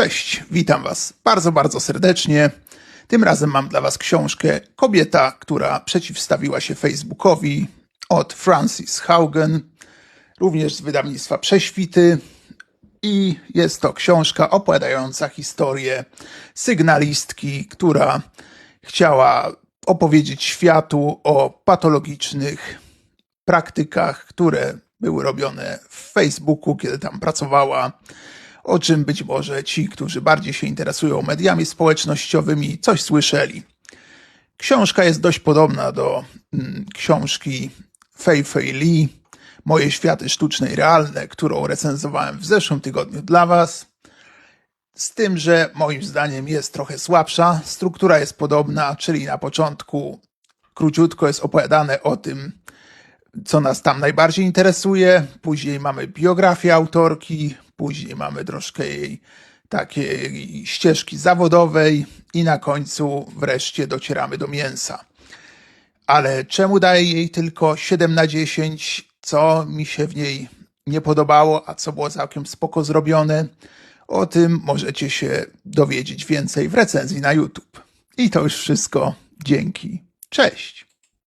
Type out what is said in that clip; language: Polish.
Cześć, witam Was bardzo, bardzo serdecznie. Tym razem mam dla Was książkę Kobieta, która przeciwstawiła się Facebookowi od Francis Haugen, również z wydawnictwa Prześwity. I jest to książka opowiadająca historię sygnalistki, która chciała opowiedzieć światu o patologicznych praktykach, które były robione w Facebooku, kiedy tam pracowała, o czym być może ci, którzy bardziej się interesują mediami społecznościowymi, coś słyszeli. Książka jest dość podobna do mm, książki Fei Fei Lee, Moje światy sztuczne i realne, którą recenzowałem w zeszłym tygodniu dla Was. Z tym, że moim zdaniem jest trochę słabsza. Struktura jest podobna, czyli na początku króciutko jest opowiadane o tym, co nas tam najbardziej interesuje. Później mamy biografię autorki, później mamy troszkę jej takiej ścieżki zawodowej i na końcu wreszcie docieramy do mięsa. Ale czemu daję jej tylko 7 na 10? Co mi się w niej nie podobało, a co było całkiem spoko zrobione? O tym możecie się dowiedzieć więcej w recenzji na YouTube. I to już wszystko. Dzięki. Cześć.